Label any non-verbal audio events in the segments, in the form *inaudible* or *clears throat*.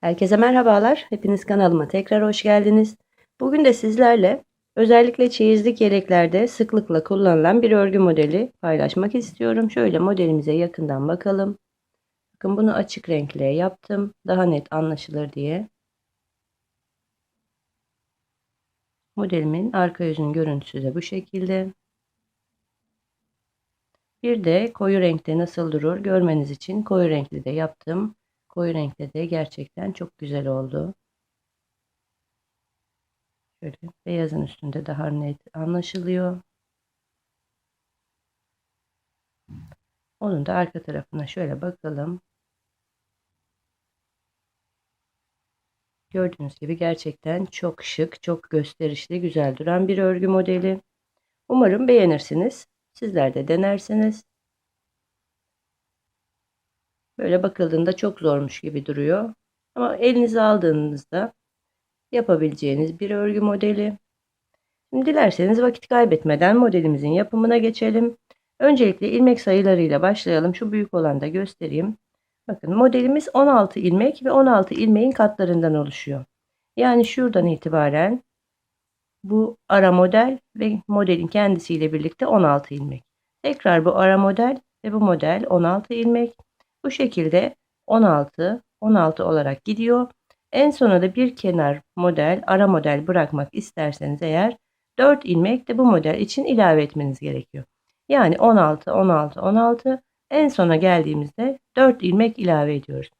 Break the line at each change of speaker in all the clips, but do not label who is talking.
Herkese merhabalar. Hepiniz kanalıma tekrar hoş geldiniz. Bugün de sizlerle özellikle çeyizlik yeleklerde sıklıkla kullanılan bir örgü modeli paylaşmak istiyorum. Şöyle modelimize yakından bakalım. Bakın bunu açık renkle yaptım. Daha net anlaşılır diye. Modelimin arka yüzünün görüntüsü de bu şekilde. Bir de koyu renkte nasıl durur görmeniz için koyu renkli de yaptım. Koyu renkte de gerçekten çok güzel oldu. Şöyle beyazın üstünde daha net anlaşılıyor. Onun da arka tarafına şöyle bakalım. Gördüğünüz gibi gerçekten çok şık, çok gösterişli, güzel duran bir örgü modeli. Umarım beğenirsiniz. Sizler de denersiniz. Böyle bakıldığında çok zormuş gibi duruyor. Ama elinize aldığınızda yapabileceğiniz bir örgü modeli. Şimdi dilerseniz vakit kaybetmeden modelimizin yapımına geçelim. Öncelikle ilmek sayılarıyla başlayalım. Şu büyük olanı da göstereyim. Bakın modelimiz 16 ilmek ve 16 ilmeğin katlarından oluşuyor. Yani şuradan itibaren bu ara model ve modelin kendisiyle birlikte 16 ilmek. Tekrar bu ara model ve bu model 16 ilmek. Bu şekilde 16, 16 olarak gidiyor. En sona da bir kenar model, ara model bırakmak isterseniz eğer 4 ilmek de bu model için ilave etmeniz gerekiyor. Yani 16, 16, 16 en sona geldiğimizde 4 ilmek ilave ediyoruz.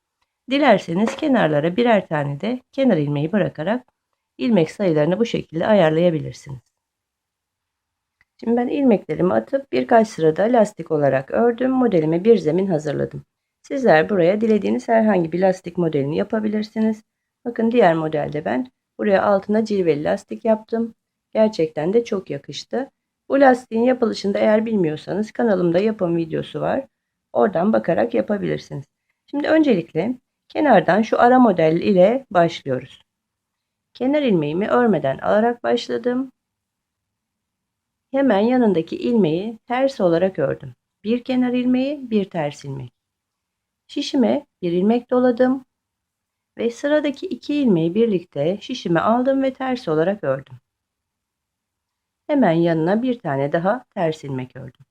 Dilerseniz kenarlara birer tane de kenar ilmeği bırakarak ilmek sayılarını bu şekilde ayarlayabilirsiniz. Şimdi ben ilmeklerimi atıp birkaç sırada lastik olarak ördüm. Modelime bir zemin hazırladım. Sizler buraya dilediğiniz herhangi bir lastik modelini yapabilirsiniz. Bakın diğer modelde ben buraya altına cilveli lastik yaptım. Gerçekten de çok yakıştı. Bu lastiğin yapılışında eğer bilmiyorsanız kanalımda yapım videosu var. Oradan bakarak yapabilirsiniz. Şimdi öncelikle kenardan şu ara model ile başlıyoruz. Kenar ilmeğimi örmeden alarak başladım. Hemen yanındaki ilmeği ters olarak ördüm. Bir kenar ilmeği, bir ters ilmek. Şişime bir ilmek doladım ve sıradaki iki ilmeği birlikte şişime aldım ve ters olarak ördüm. Hemen yanına bir tane daha ters ilmek ördüm.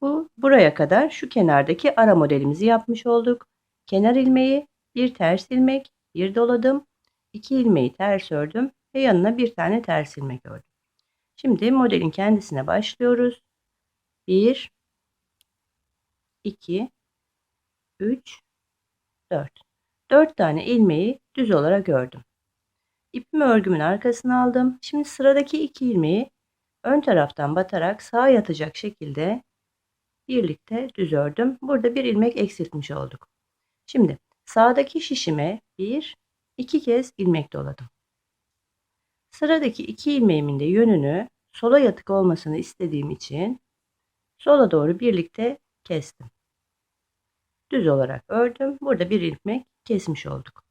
Bu buraya kadar şu kenardaki ara modelimizi yapmış olduk. Kenar ilmeği, bir ters ilmek, bir doladım, iki ilmeği ters ördüm ve yanına bir tane ters ilmek ördüm. Şimdi modelin kendisine başlıyoruz. 1 2 3 4 4 tane ilmeği düz olarak ördüm. İpimi örgümün arkasına aldım. Şimdi sıradaki iki ilmeği ön taraftan batarak sağa yatacak şekilde birlikte düz ördüm. Burada bir ilmek eksiltmiş olduk. Şimdi sağdaki şişime bir iki kez ilmek doladım. Sıradaki iki ilmeğimin de yönünü sola yatık olmasını istediğim için sola doğru birlikte kestim. Düz olarak ördüm. Burada bir ilmek kesmiş olduk.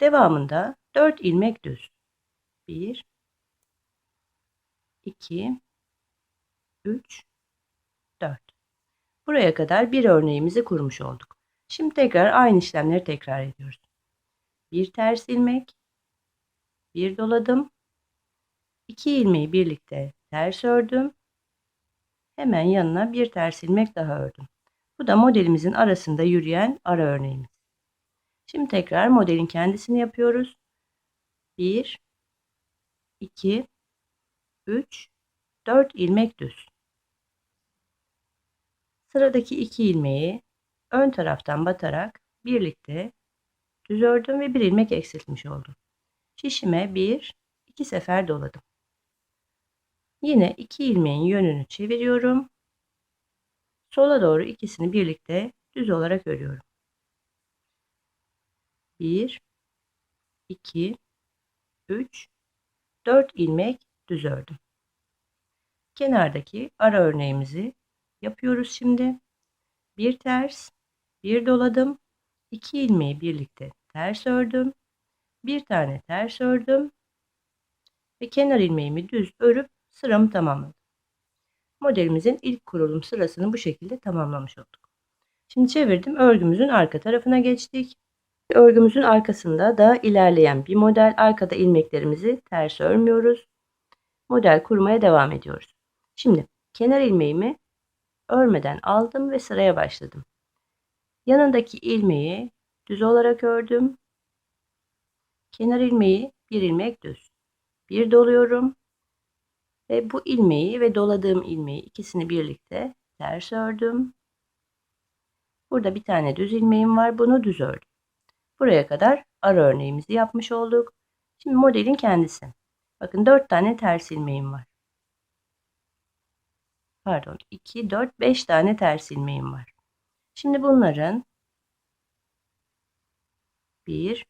Devamında 4 ilmek düz. 1 2 3 4 Buraya kadar bir örneğimizi kurmuş olduk. Şimdi tekrar aynı işlemleri tekrar ediyoruz. Bir ters ilmek, bir doladım, iki ilmeği birlikte ters ördüm. Hemen yanına bir ters ilmek daha ördüm. Bu da modelimizin arasında yürüyen ara örneğimiz. Şimdi tekrar modelin kendisini yapıyoruz. 1 2 3 4 ilmek düz. Sıradaki iki ilmeği ön taraftan batarak birlikte düz ördüm ve bir ilmek eksiltmiş oldum. Şişime bir, iki sefer doladım. Yine iki ilmeğin yönünü çeviriyorum. Sola doğru ikisini birlikte düz olarak örüyorum. 1 2 3 4 ilmek düz ördüm. Kenardaki ara örneğimizi yapıyoruz şimdi. Bir ters, bir doladım, iki ilmeği birlikte ters ördüm. Bir tane ters ördüm ve kenar ilmeğimi düz örüp sıramı tamamladım. Modelimizin ilk kurulum sırasını bu şekilde tamamlamış olduk. Şimdi çevirdim. Örgümüzün arka tarafına geçtik. Örgümüzün arkasında da ilerleyen bir model. Arkada ilmeklerimizi ters örmüyoruz. Model kurmaya devam ediyoruz. Şimdi kenar ilmeğimi örmeden aldım ve sıraya başladım. Yanındaki ilmeği düz olarak ördüm. Kenar ilmeği bir ilmek düz. Bir doluyorum. Ve bu ilmeği ve doladığım ilmeği ikisini birlikte ters ördüm. Burada bir tane düz ilmeğim var. Bunu düz ördüm. Buraya kadar ara örneğimizi yapmış olduk. Şimdi modelin kendisi. Bakın 4 tane ters ilmeğim var. Pardon 2, 4, 5 tane ters ilmeğim var. Şimdi bunların 1,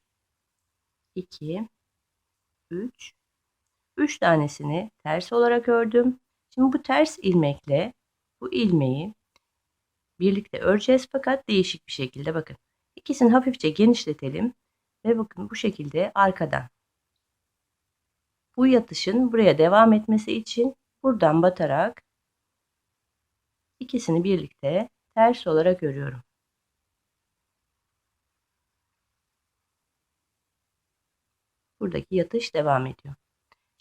2, 3, 3 tanesini ters olarak ördüm. Şimdi bu ters ilmekle bu ilmeği birlikte öreceğiz fakat değişik bir şekilde bakın. İkisini hafifçe genişletelim ve bakın bu şekilde arkadan. Bu yatışın buraya devam etmesi için buradan batarak ikisini birlikte ters olarak örüyorum. Buradaki yatış devam ediyor.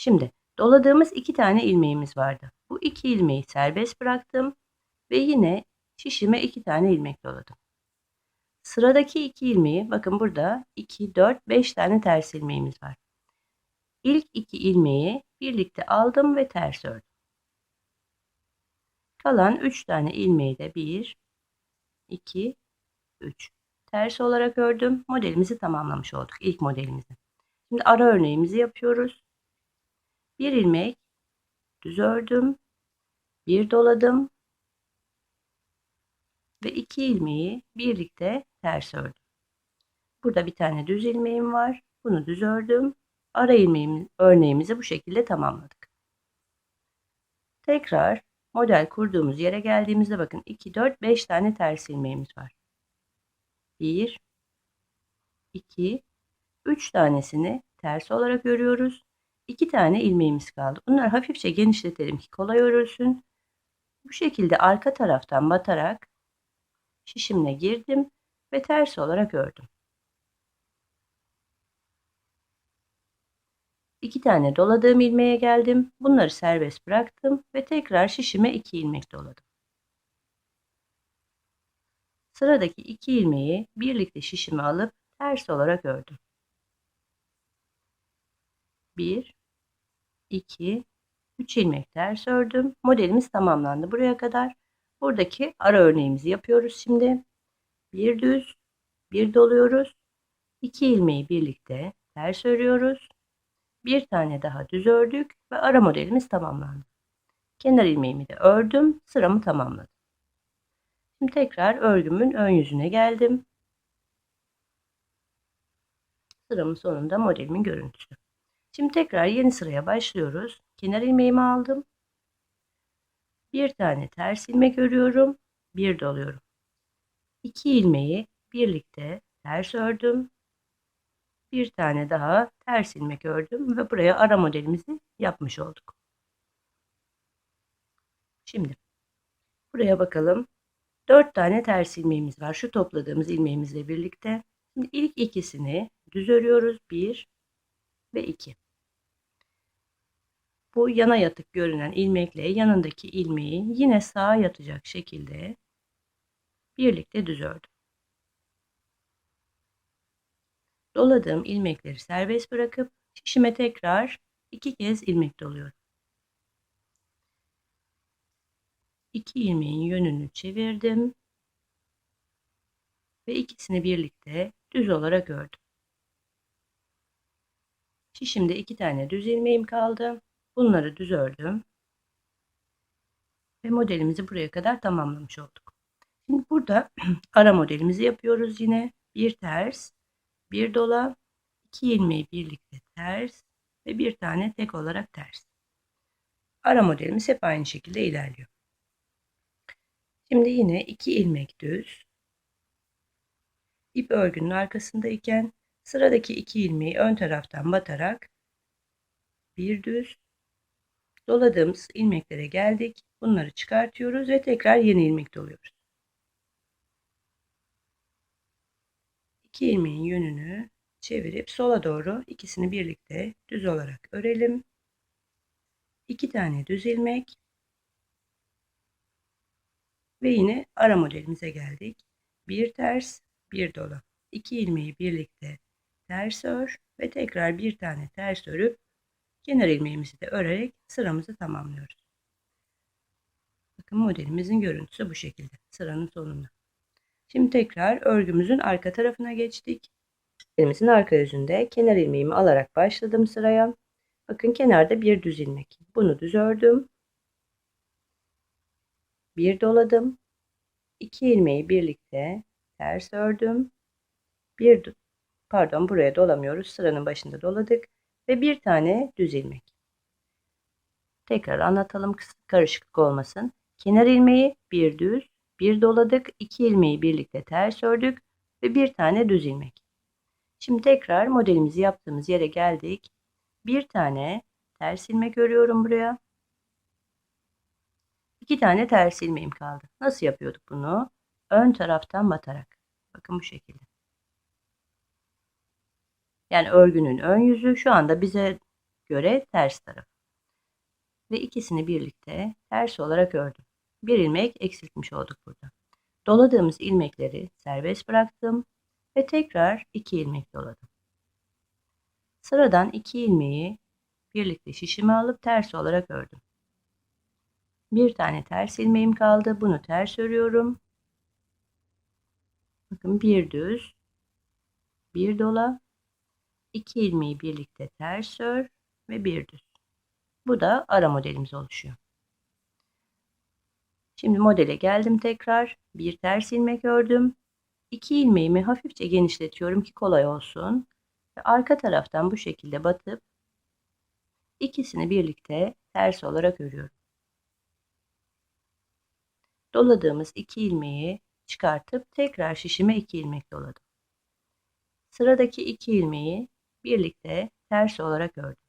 Şimdi doladığımız iki tane ilmeğimiz vardı. Bu iki ilmeği serbest bıraktım ve yine şişime iki tane ilmek doladım. Sıradaki iki ilmeği bakın burada 2, 4, 5 tane ters ilmeğimiz var. İlk iki ilmeği birlikte aldım ve ters ördüm. Kalan 3 tane ilmeği de 1, 2, 3 ters olarak ördüm. Modelimizi tamamlamış olduk. ilk modelimizi. Şimdi ara örneğimizi yapıyoruz. Bir ilmek düz ördüm. Bir doladım. Ve iki ilmeği birlikte ters ördüm. Burada bir tane düz ilmeğim var. Bunu düz ördüm. Ara ilmeğimiz, örneğimizi bu şekilde tamamladık. Tekrar model kurduğumuz yere geldiğimizde bakın 2, 4, 5 tane ters ilmeğimiz var. 1, 2, 3 tanesini ters olarak örüyoruz. 2 tane ilmeğimiz kaldı. Bunları hafifçe genişletelim ki kolay örülsün. Bu şekilde arka taraftan batarak şişimle girdim ve ters olarak ördüm. İki tane doladığım ilmeğe geldim. Bunları serbest bıraktım ve tekrar şişime iki ilmek doladım. Sıradaki iki ilmeği birlikte şişime alıp ters olarak ördüm. 1 2 3 ilmek ters ördüm. Modelimiz tamamlandı buraya kadar. Buradaki ara örneğimizi yapıyoruz şimdi. Bir düz, bir doluyoruz. 2 ilmeği birlikte ters örüyoruz. Bir tane daha düz ördük ve ara modelimiz tamamlandı. Kenar ilmeğimi de ördüm, sıramı tamamladım. Şimdi tekrar örgümün ön yüzüne geldim. Sıramın sonunda modelimin görüntüsü. Şimdi tekrar yeni sıraya başlıyoruz. Kenar ilmeğimi aldım. Bir tane ters ilmek örüyorum. Bir doluyorum. İki ilmeği birlikte ters ördüm. Bir tane daha ters ilmek ördüm ve buraya ara modelimizi yapmış olduk. Şimdi buraya bakalım. Dört tane ters ilmeğimiz var. Şu topladığımız ilmeğimizle birlikte. Şimdi ilk ikisini düz örüyoruz. Bir ve iki. Bu yana yatık görünen ilmekle yanındaki ilmeği yine sağa yatacak şekilde birlikte düz ördüm. Doladığım ilmekleri serbest bırakıp şişime tekrar iki kez ilmek doluyorum. İki ilmeğin yönünü çevirdim ve ikisini birlikte düz olarak ördüm. Şişimde iki tane düz ilmeğim kaldı. Bunları düz ördüm. Ve modelimizi buraya kadar tamamlamış olduk. Şimdi burada *clears throat* ara modelimizi yapıyoruz yine. Bir ters, bir dola, iki ilmeği birlikte ters ve bir tane tek olarak ters. Ara modelimiz hep aynı şekilde ilerliyor. Şimdi yine iki ilmek düz. ip örgünün arkasındayken sıradaki iki ilmeği ön taraftan batarak bir düz doladığımız ilmeklere geldik. Bunları çıkartıyoruz ve tekrar yeni ilmek doluyoruz. İki ilmeğin yönünü çevirip sola doğru ikisini birlikte düz olarak örelim. İki tane düz ilmek ve yine ara modelimize geldik. Bir ters, bir dolu. İki ilmeği birlikte ters ör ve tekrar bir tane ters örüp kenar ilmeğimizi de örerek sıramızı tamamlıyoruz. Bakın modelimizin görüntüsü bu şekilde sıranın sonunda. Şimdi tekrar örgümüzün arka tarafına geçtik. Elimizin arka yüzünde kenar ilmeğimi alarak başladım sıraya. Bakın kenarda bir düz ilmek. Bunu düz ördüm. Bir doladım. İki ilmeği birlikte ters ördüm. Bir pardon buraya dolamıyoruz. Sıranın başında doladık ve bir tane düz ilmek. Tekrar anlatalım karışıklık olmasın. Kenar ilmeği bir düz, bir doladık, iki ilmeği birlikte ters ördük ve bir tane düz ilmek. Şimdi tekrar modelimizi yaptığımız yere geldik. Bir tane ters ilmek örüyorum buraya. İki tane ters ilmeğim kaldı. Nasıl yapıyorduk bunu? Ön taraftan batarak. Bakın bu şekilde. Yani örgünün ön yüzü şu anda bize göre ters taraf. Ve ikisini birlikte ters olarak ördüm. Bir ilmek eksiltmiş olduk burada. Doladığımız ilmekleri serbest bıraktım ve tekrar iki ilmek doladım. Sıradan iki ilmeği birlikte şişime alıp ters olarak ördüm. Bir tane ters ilmeğim kaldı. Bunu ters örüyorum. Bakın bir düz, bir dola, iki ilmeği birlikte ters ör ve bir düz. Bu da ara modelimiz oluşuyor. Şimdi modele geldim tekrar. Bir ters ilmek ördüm. İki ilmeğimi hafifçe genişletiyorum ki kolay olsun. Ve arka taraftan bu şekilde batıp ikisini birlikte ters olarak örüyorum. Doladığımız iki ilmeği çıkartıp tekrar şişime iki ilmek doladım. Sıradaki iki ilmeği birlikte ters olarak ördüm.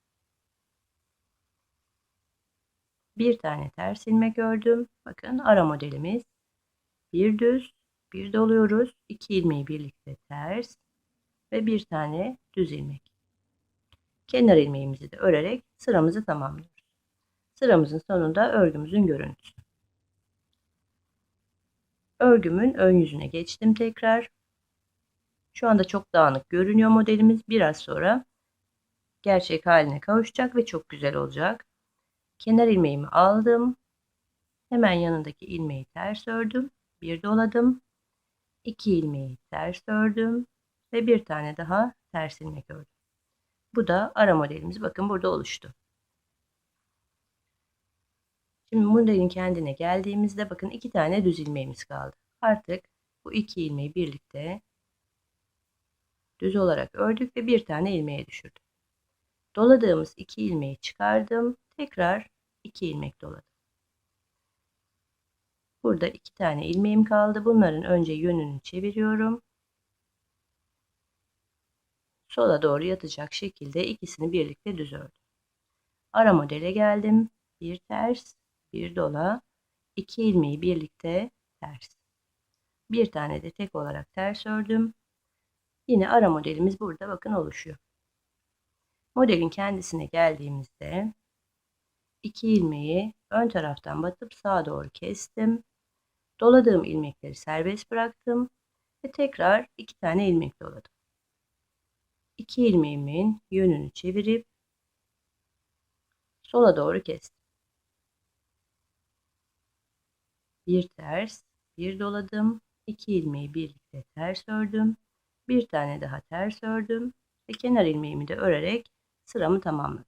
Bir tane ters ilmek ördüm. Bakın ara modelimiz. Bir düz, bir doluyoruz. İki ilmeği birlikte ters ve bir tane düz ilmek. Kenar ilmeğimizi de örerek sıramızı tamamlıyoruz. Sıramızın sonunda örgümüzün görüntüsü. Örgümün ön yüzüne geçtim tekrar. Şu anda çok dağınık görünüyor modelimiz. Biraz sonra gerçek haline kavuşacak ve çok güzel olacak. Kenar ilmeğimi aldım. Hemen yanındaki ilmeği ters ördüm. Bir doladım. İki ilmeği ters ördüm. Ve bir tane daha ters ilmek ördüm. Bu da ara modelimiz. Bakın burada oluştu. Şimdi modelin kendine geldiğimizde bakın iki tane düz ilmeğimiz kaldı. Artık bu iki ilmeği birlikte düz olarak ördük ve bir tane ilmeğe düşürdük. Doladığımız iki ilmeği çıkardım. Tekrar iki ilmek doladım. Burada iki tane ilmeğim kaldı. Bunların önce yönünü çeviriyorum. Sola doğru yatacak şekilde ikisini birlikte düz ördüm. Ara modele geldim. Bir ters, bir dola, iki ilmeği birlikte ters. Bir tane de tek olarak ters ördüm. Yine ara modelimiz burada bakın oluşuyor. Modelin kendisine geldiğimizde iki ilmeği ön taraftan batıp sağa doğru kestim. Doladığım ilmekleri serbest bıraktım ve tekrar iki tane ilmek doladım. İki ilmeğimin yönünü çevirip sola doğru kestim. Bir ters, bir doladım, iki ilmeği birlikte ters ördüm, bir tane daha ters ördüm ve kenar ilmeğimi de örerek sıramı tamamladım.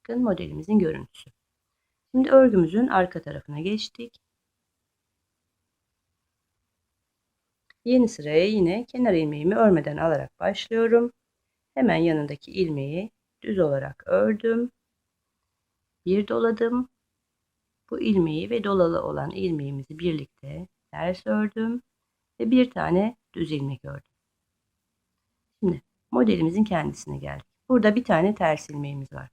Bakın modelimizin görüntüsü. Şimdi örgümüzün arka tarafına geçtik. Yeni sıraya yine kenar ilmeğimi örmeden alarak başlıyorum. Hemen yanındaki ilmeği düz olarak ördüm. Bir doladım. Bu ilmeği ve dolalı olan ilmeğimizi birlikte ters ördüm ve bir tane düz ilmek ördüm. Şimdi modelimizin kendisine geldik. Burada bir tane ters ilmeğimiz var.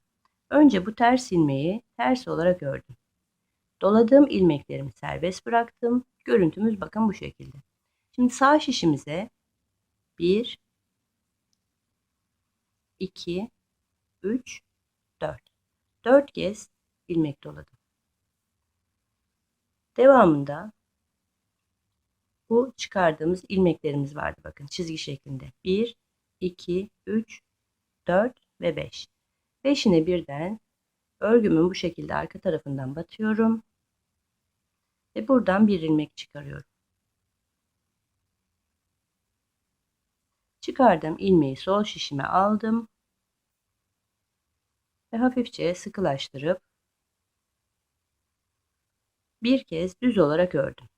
Önce bu ters ilmeği ters olarak ördüm. Doladığım ilmeklerimi serbest bıraktım. Görüntümüz bakın bu şekilde. Şimdi sağ şişimize 1 2 3 4 4 kez ilmek doladım. Devamında bu çıkardığımız ilmeklerimiz vardı bakın çizgi şeklinde. 1 2 3 4 ve 5. 5'ine birden örgümün bu şekilde arka tarafından batıyorum. Ve buradan bir ilmek çıkarıyorum. Çıkardığım ilmeği sol şişime aldım. Ve hafifçe sıkılaştırıp bir kez düz olarak ördüm.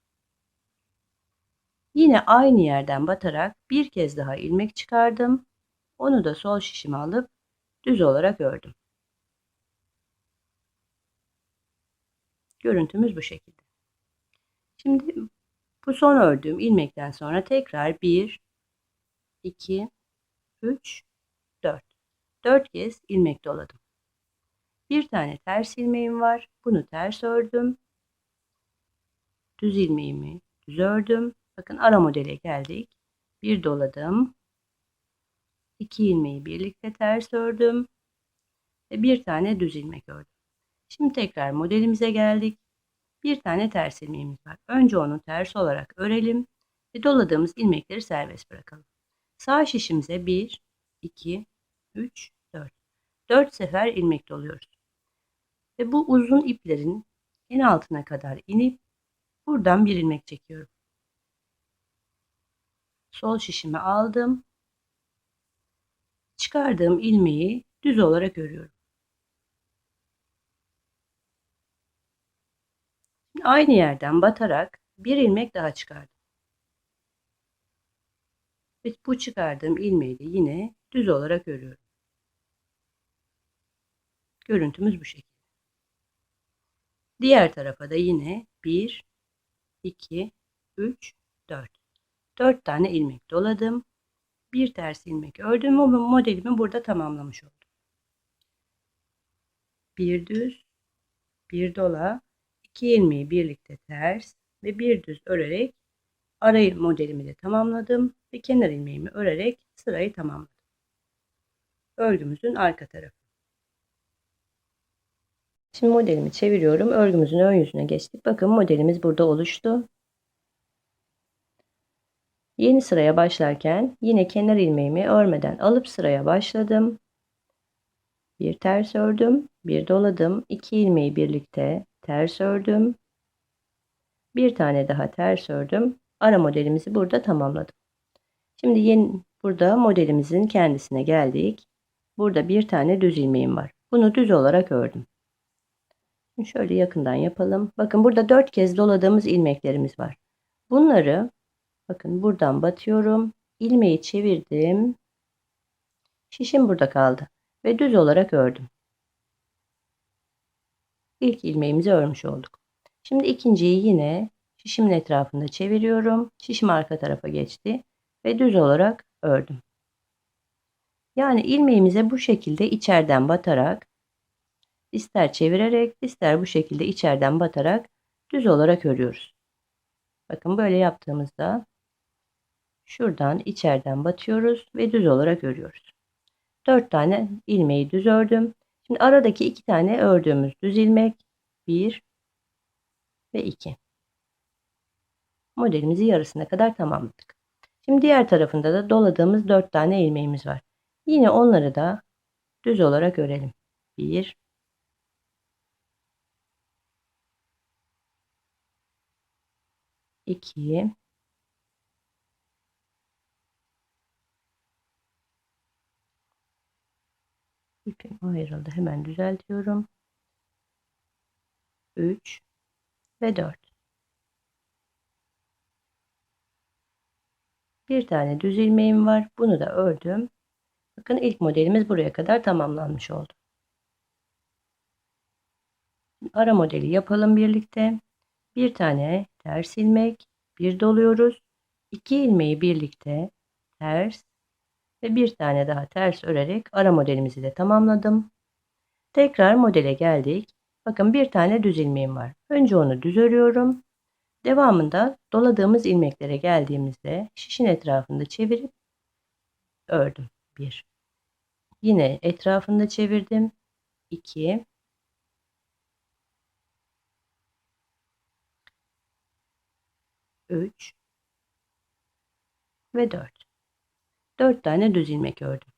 Yine aynı yerden batarak bir kez daha ilmek çıkardım. Onu da sol şişime alıp düz olarak ördüm. Görüntümüz bu şekilde. Şimdi bu son ördüğüm ilmekten sonra tekrar 1 2 3 4 4 kez ilmek doladım. Bir tane ters ilmeğim var. Bunu ters ördüm. Düz ilmeğimi düz ördüm. Bakın ara modele geldik. Bir doladım. İki ilmeği birlikte ters ördüm. Ve bir tane düz ilmek ördüm. Şimdi tekrar modelimize geldik. Bir tane ters ilmeğimiz var. Önce onu ters olarak örelim ve doladığımız ilmekleri serbest bırakalım. Sağ şişimize 1, 2, 3, 4. 4 sefer ilmek doluyoruz. Ve bu uzun iplerin en altına kadar inip buradan bir ilmek çekiyorum. Sol şişimi aldım. Çıkardığım ilmeği düz olarak örüyorum. Aynı yerden batarak bir ilmek daha çıkardım. Ve bu çıkardığım ilmeği de yine düz olarak örüyorum. Görüntümüz bu şekilde. Diğer tarafa da yine 1, 2, 3, 4. 4 tane ilmek doladım. Bir ters ilmek ördüm ve modelimi burada tamamlamış oldum. Bir düz, bir dola, iki ilmeği birlikte ters ve bir düz örerek ara modelimi de tamamladım ve kenar ilmeğimi örerek sırayı tamamladım. Örgümüzün arka tarafı. Şimdi modelimi çeviriyorum. Örgümüzün ön yüzüne geçtik. Bakın modelimiz burada oluştu. Yeni sıraya başlarken yine kenar ilmeğimi örmeden alıp sıraya başladım. Bir ters ördüm, bir doladım, iki ilmeği birlikte ters ördüm. Bir tane daha ters ördüm. Ara modelimizi burada tamamladım. Şimdi yeni burada modelimizin kendisine geldik. Burada bir tane düz ilmeğim var. Bunu düz olarak ördüm. Şöyle yakından yapalım. Bakın burada dört kez doladığımız ilmeklerimiz var. Bunları bakın buradan batıyorum. ilmeği çevirdim. Şişim burada kaldı ve düz olarak ördüm. İlk ilmeğimizi örmüş olduk. Şimdi ikinciyi yine şişimin etrafında çeviriyorum. Şişim arka tarafa geçti ve düz olarak ördüm. Yani ilmeğimize bu şekilde içeriden batarak ister çevirerek ister bu şekilde içeriden batarak düz olarak örüyoruz. Bakın böyle yaptığımızda şuradan içeriden batıyoruz ve düz olarak örüyoruz. 4 tane ilmeği düz ördüm. Şimdi aradaki iki tane ördüğümüz düz ilmek 1 ve 2. Modelimizi yarısına kadar tamamladık. Şimdi diğer tarafında da doladığımız 4 tane ilmeğimiz var. Yine onları da düz olarak örelim. 1 2 İpim ayrıldı. Hemen düzeltiyorum. 3 ve 4. Bir tane düz ilmeğim var. Bunu da ördüm. Bakın ilk modelimiz buraya kadar tamamlanmış oldu. Ara modeli yapalım birlikte. Bir tane ters ilmek, bir doluyoruz. İki ilmeği birlikte ters ve bir tane daha ters örerek ara modelimizi de tamamladım. Tekrar modele geldik. Bakın bir tane düz ilmeğim var. Önce onu düz örüyorum. Devamında doladığımız ilmeklere geldiğimizde şişin etrafında çevirip ördüm. 1. Yine etrafında çevirdim. 2. 3 ve 4. 4 tane düz ilmek ördüm.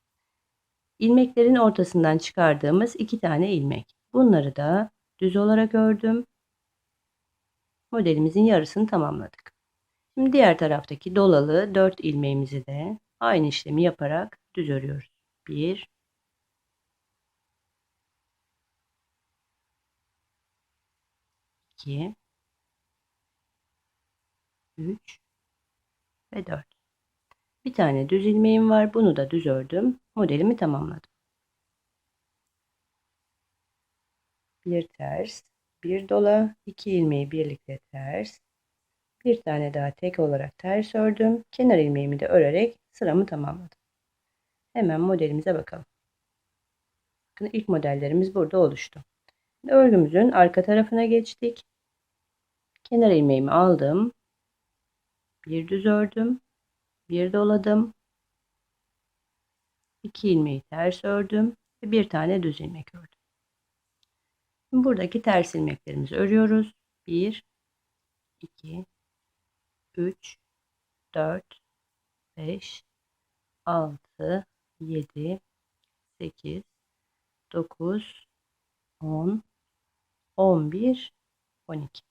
İlmeklerin ortasından çıkardığımız 2 tane ilmek. Bunları da düz olarak ördüm. Modelimizin yarısını tamamladık. Şimdi diğer taraftaki dolalı 4 ilmeğimizi de aynı işlemi yaparak düz örüyoruz. 1 2 3 ve 4. Bir tane düz ilmeğim var. Bunu da düz ördüm. Modelimi tamamladım. Bir ters, bir dola, iki ilmeği birlikte ters. Bir tane daha tek olarak ters ördüm. Kenar ilmeğimi de örerek sıramı tamamladım. Hemen modelimize bakalım. Bakın ilk modellerimiz burada oluştu. Örgümüzün arka tarafına geçtik. Kenar ilmeğimi aldım bir düz ördüm, bir doladım, iki ilmeği ters ördüm ve bir tane düz ilmek ördüm. Şimdi buradaki ters ilmeklerimizi örüyoruz. 1 2 3 4 5 6 7 8 9 10 11 12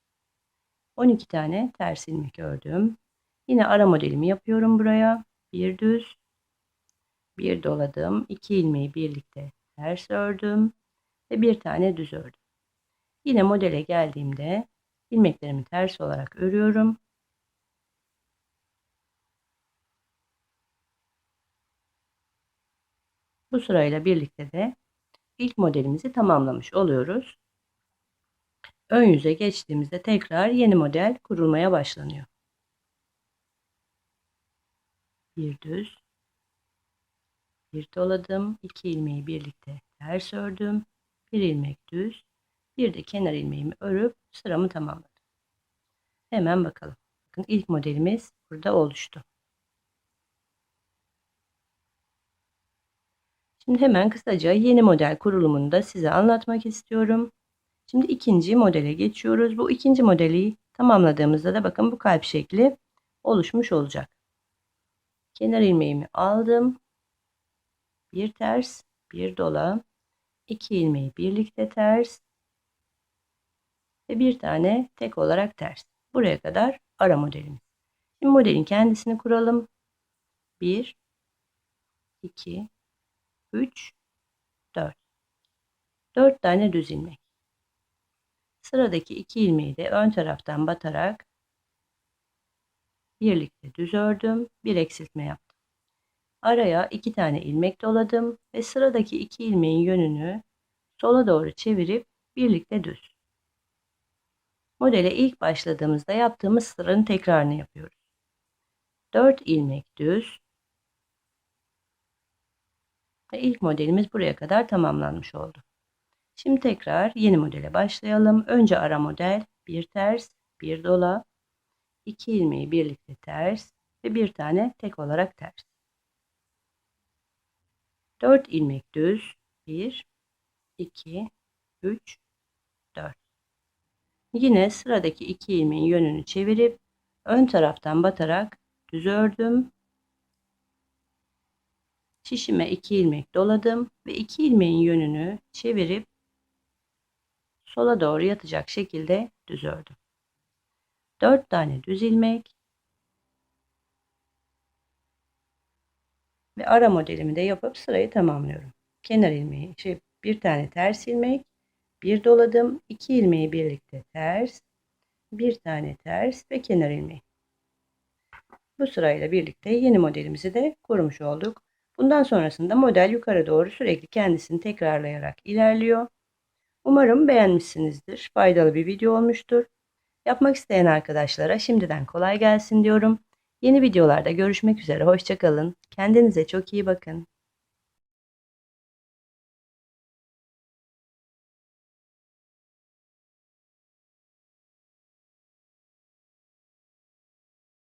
12 tane ters ilmek ördüm. Yine ara modelimi yapıyorum buraya. Bir düz, bir doladım. iki ilmeği birlikte ters ördüm ve bir tane düz ördüm. Yine modele geldiğimde ilmeklerimi ters olarak örüyorum. Bu sırayla birlikte de ilk modelimizi tamamlamış oluyoruz. Ön yüze geçtiğimizde tekrar yeni model kurulmaya başlanıyor. Bir düz bir doladım iki ilmeği birlikte ters ördüm bir ilmek düz bir de kenar ilmeğimi örüp sıramı tamamladım. Hemen bakalım. Bakın ilk modelimiz burada oluştu. Şimdi hemen kısaca yeni model kurulumunu da size anlatmak istiyorum. Şimdi ikinci modele geçiyoruz. Bu ikinci modeli tamamladığımızda da bakın bu kalp şekli oluşmuş olacak kenar ilmeğimi aldım. Bir ters, bir dola, iki ilmeği birlikte ters ve bir tane tek olarak ters. Buraya kadar ara modelimiz. Şimdi modelin kendisini kuralım. 1 2 3 4 4 tane düz ilmek. Sıradaki iki ilmeği de ön taraftan batarak birlikte düz ördüm. Bir eksiltme yaptım. Araya iki tane ilmek doladım ve sıradaki iki ilmeğin yönünü sola doğru çevirip birlikte düz. Modele ilk başladığımızda yaptığımız sıranın tekrarını yapıyoruz. 4 ilmek düz ve ilk modelimiz buraya kadar tamamlanmış oldu. Şimdi tekrar yeni modele başlayalım. Önce ara model, bir ters, bir dola, 2 ilmeği birlikte ters ve bir tane tek olarak ters. 4 ilmek düz 1 2 3 4 Yine sıradaki 2 ilmeğin yönünü çevirip ön taraftan batarak düz ördüm. Şişime 2 ilmek doladım ve 2 ilmeğin yönünü çevirip sola doğru yatacak şekilde düz ördüm. 4 tane düz ilmek ve ara modelimi de yapıp sırayı tamamlıyorum. Kenar ilmeği, şey, bir tane ters ilmek, bir doladım, iki ilmeği birlikte ters, bir tane ters ve kenar ilmeği. Bu sırayla birlikte yeni modelimizi de kurmuş olduk. Bundan sonrasında model yukarı doğru sürekli kendisini tekrarlayarak ilerliyor. Umarım beğenmişsinizdir. Faydalı bir video olmuştur. Yapmak isteyen arkadaşlara şimdiden kolay gelsin diyorum. Yeni videolarda görüşmek üzere. Hoşçakalın. Kendinize çok iyi bakın.